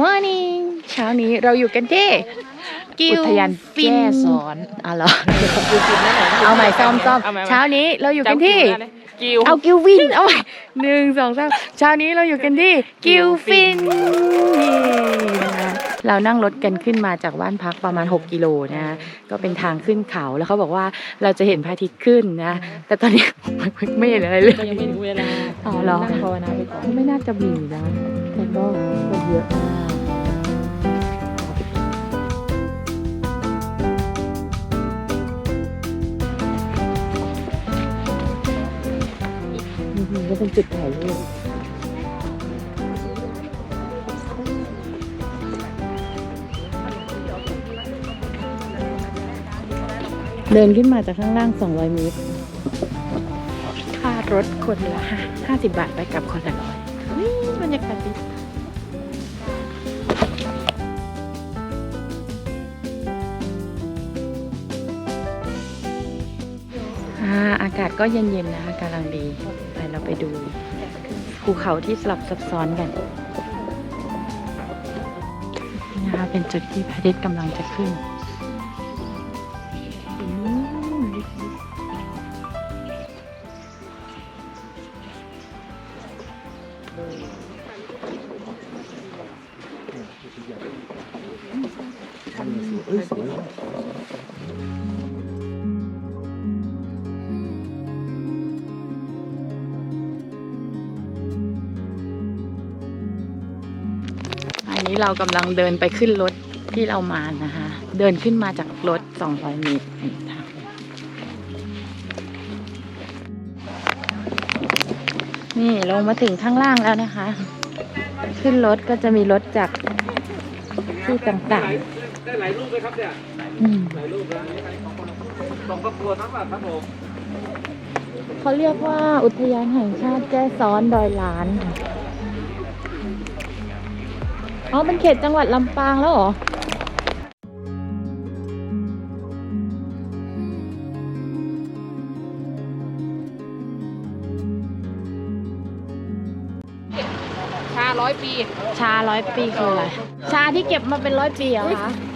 Morning เช้านี้เราอยู่กันที่กิวอุทยานฟิแจ้นซ้อนอ๋อเหรอเอาใหม่ซ้อมซ้อมเอาใหม่เช้านี้เราอยู่กันที่กิวเอากิวฟินเอาใหม่หนึ่งสองสามเช้านี้เราอยู่กันที่กิวฟินนี่นะคะเรานั่งรถกันขึ้นมาจากบ้านพักประมาณ 6 กิโลนะ ก็เป็นทางขึ้นเขาแล้วเขาบอกว่าเราจะเห็นพระอาทิตย์ขึ้นนะ แต่ตอนนี้ไม่เห็นอะไรเลยก็ยังไม่ถึงเวลาอ๋อเหรอนั่งภาวนาไปก่อนไม่น่าจะมีนะ แต่ก็คนเยอะมากนี่ก็เป็นจุดถ่ายรูปเดินขึ้นมาจากข้างล่าง 200 เมตร ค่ารถคนละห้าสิบบาทไปกลับคนละ ร้อยากาศดีอากาศก็เย็นๆนะคะกำลังดี ไปเราไปดูภูเขาที่สลับซับซ้อนกันนี่นะคะเป็นจุดที่พระอาทิตย์กำลังจะขึ้นอืม อันนี้เรากำลังเดินไปขึ้นรถที่เรามานะคะ เดินขึ้นมาจากรถ 200 เมตรนี่ทางนี่ลงมาถึงข้างล่างแล้วนะคะ ขึ้นรถก็จะมีรถจากที่ต่าง ได้หลายรูปเลยครับเนี่ยๆอืมหลายรูปแล้วสองครอบครัวทั้งหมดครับผมเขาเรียกว่าอุทยานแห่งชาติแจ้ซ้อนดอยล้านค่ะอ๋อเป็นเขตจังหวัดลำปางแล้วเหรอชาร้อยปี ชาร้อยปีคืออะไร ชาที่เก็บมาเป็นร้อยปีเหรอคะ